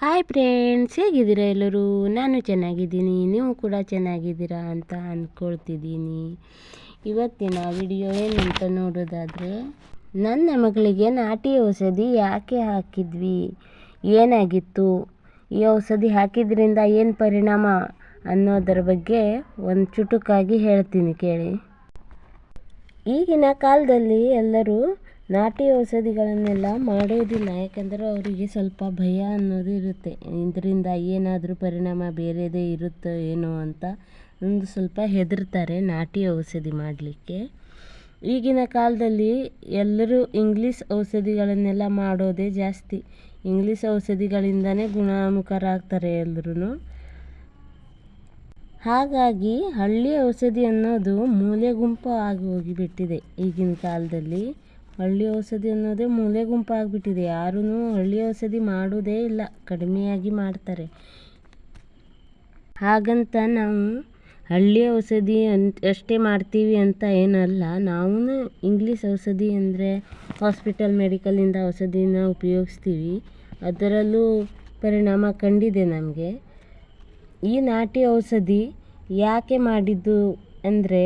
Hi friends ಹೇಗಿದ್ದೀರಾ ಎಲ್ಲರೂ? ನಾನು ಚೆನ್ನಾಗಿದ್ದೀನಿ, ನೀವು ಕೂಡ ಚೆನ್ನಾಗಿದ್ದೀರಾ ಅಂತ ಅಂದ್ಕೊಳ್ತಿದ್ದೀನಿ. ಇವತ್ತಿನ ವಿಡಿಯೋ ಏನಂತ ನೋಡೋದಾದರೆ, ನನ್ನ ಮಗಳಿಗೆ ನಾಟಿ ಔಷಧಿ ಯಾಕೆ ಹಾಕಿದ್ವಿ? ಏನಾಗಿತ್ತು? ಈ ಔಷಧಿ ಹಾಕಿದ್ರಿಂದ ಏನು ಪರಿಣಾಮ ಅನ್ನೋದರ ಬಗ್ಗೆ ಒಂದು ಚುಟುಕಾಗಿ ಹೇಳ್ತೀನಿ ಕೇಳಿ. ಈಗಿನ ಕಾಲದಲ್ಲಿ ಎಲ್ಲರೂ ನಾಟಿ ಔಷಧಿಗಳನ್ನೆಲ್ಲ ಮಾಡೋದಿಲ್ಲ, ಯಾಕೆಂದರೆ ಅವರಿಗೆ ಸ್ವಲ್ಪ ಭಯ ಅನ್ನೋದು ಇರುತ್ತೆ. ಇದರಿಂದ ಏನಾದರೂ ಪರಿಣಾಮ ಬೇರೆದೇ ಇರುತ್ತೋ ಏನೋ ಅಂತ ಒಂದು ಸ್ವಲ್ಪ ಹೆದರ್ತಾರೆ ನಾಟಿ ಔಷಧಿ ಮಾಡಲಿಕ್ಕೆ. ಈಗಿನ ಕಾಲದಲ್ಲಿ ಎಲ್ಲರೂ ಇಂಗ್ಲೀಷ್ ಔಷಧಿಗಳನ್ನೆಲ್ಲ ಮಾಡೋದೇ ಜಾಸ್ತಿ. ಇಂಗ್ಲೀಷ್ ಔಷಧಿಗಳಿಂದನೇ ಗುಣಮುಖರಾಗ್ತಾರೆ ಎಲ್ಲರೂ ಹಾಗಾಗಿ ಹಳ್ಳಿ ಔಷಧಿ ಅನ್ನೋದು ಮೂಲೆ ಗುಂಪು ಆಗಿ ಹೋಗಿಬಿಟ್ಟಿದೆ ಈಗಿನ ಕಾಲದಲ್ಲಿ. ಹಳ್ಳಿ ಔಷಧಿ ಅನ್ನೋದೇ ಮೂಲೆ ಗುಂಪಾಗಿಬಿಟ್ಟಿದೆ. ಯಾರೂ ಹಳ್ಳಿ ಔಷಧಿ ಮಾಡೋದೇ ಇಲ್ಲ. ಕಡಿಮೆಯಾಗಿ ಮಾಡ್ತಾರೆ. ಹಾಗಂತ ನಾವು ಹಳ್ಳಿ ಔಷಧಿ ಅಂತ ಅಷ್ಟೇ ಮಾಡ್ತೀವಿ ಅಂತ ಏನಲ್ಲ. ನಾವು ಇಂಗ್ಲೀಷ್ ಔಷಧಿ ಅಂದರೆ ಹಾಸ್ಪಿಟಲ್ ಮೆಡಿಕಲಿಂದ ಔಷಧಿನ ಉಪಯೋಗಿಸ್ತೀವಿ. ಅದರಲ್ಲೂ ಪರಿಣಾಮ ಕಂಡಿದೆ ನಮಗೆ. ಈ ನಾಟಿ ಔಷಧಿ ಯಾಕೆ ಮಾಡಿದ್ದು ಅಂದರೆ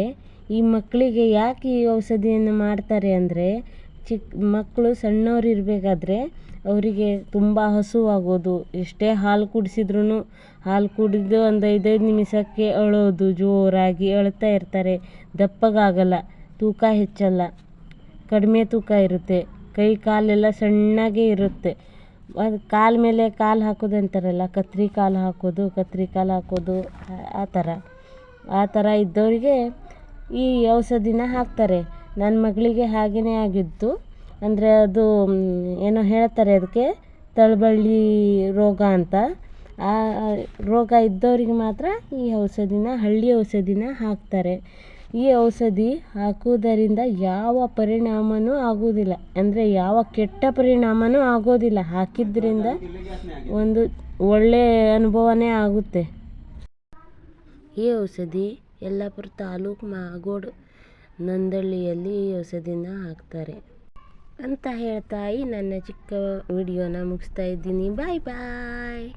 ಈ ಮಕ್ಕಳಿಗೆ ಯಾಕೆ ಈ ಔಷಧಿಯನ್ನು ಮಾಡ್ತಾರೆ ಅಂದರೆ ಚಿಕ್ಕ ಮಕ್ಕಳು ಸಣ್ಣವ್ರು ಇರಬೇಕಾದ್ರೆ ಅವರಿಗೆ ತುಂಬ ಹಸುವಾಗೋದು. ಎಷ್ಟೇ ಹಾಲು ಕುಡಿಸಿದ್ರೂ ಹಾಲು ಕುಡಿದು ಒಂದು ಐದೈದು ನಿಮಿಷಕ್ಕೆ ಅಳೋದು, ಜೋರಾಗಿ ಅಳ್ತಾ ಇರ್ತಾರೆ. ದಪ್ಪಗಾಗಲ್ಲ, ತೂಕ ಹೆಚ್ಚಲ್ಲ, ಕಡಿಮೆ ತೂಕ ಇರುತ್ತೆ. ಕೈ ಕಾಲೆಲ್ಲ ಸಣ್ಣಗೆ ಇರುತ್ತೆ. ಅದು ಕಾಲ ಮೇಲೆ ಕಾಲು ಹಾಕೋದು ಅಂತಾರಲ್ಲ, ಕತ್ರಿ ಕಾಲು ಹಾಕೋದು, ಕತ್ರಿ ಕಾಲು ಹಾಕೋದು, ಆ ಥರ ಆ ಥರ ಇದ್ದವರಿಗೆ ಈ ಔಷಧಿನ ಹಾಕ್ತಾರೆ. ನನ್ನ ಮಗಳಿಗೆ ಹಾಗೆಯೇ ಆಗಿತ್ತು. ಅಂದರೆ ಅದು ಏನೋ ಹೇಳ್ತಾರೆ ಅದಕ್ಕೆ, ತಳಬಳ್ಳಿ ರೋಗ ಅಂತ. ಆ ರೋಗ ಇದ್ದವರಿಗೆ ಮಾತ್ರ ಈ ಔಷಧಿನ, ಹಳ್ಳಿ ಔಷಧಿನ ಹಾಕ್ತಾರೆ. ಈ ಔಷಧಿ ಹಾಕುವುದರಿಂದ ಯಾವ ಪರಿಣಾಮವೂ ಆಗುವುದಿಲ್ಲ. ಅಂದರೆ ಯಾವ ಕೆಟ್ಟ ಪರಿಣಾಮವೂ ಆಗೋದಿಲ್ಲ. ಹಾಕಿದ್ದರಿಂದ ಒಂದು ಒಳ್ಳೆಯ ಅನುಭವನೇ ಆಗುತ್ತೆ. ಈ ಔಷಧಿ ಯಲ್ಲಾಪುರ ತಾಲೂಕು ಮಾಗೋಡು ನಂದಳ್ಳಿಯಲ್ಲಿ ಈ ಔಷಧಿನ ಹಾಕ್ತಾರೆ. ಅಂತ ಹೇಳ್ತಾ ಈ ನನ್ನ ಚಿಕ್ಕ ವಿಡಿಯೋನ ಮುಗಿಸ್ತಾ ಇದ್ದೀನಿ. ಬಾಯ್ ಬಾಯ್.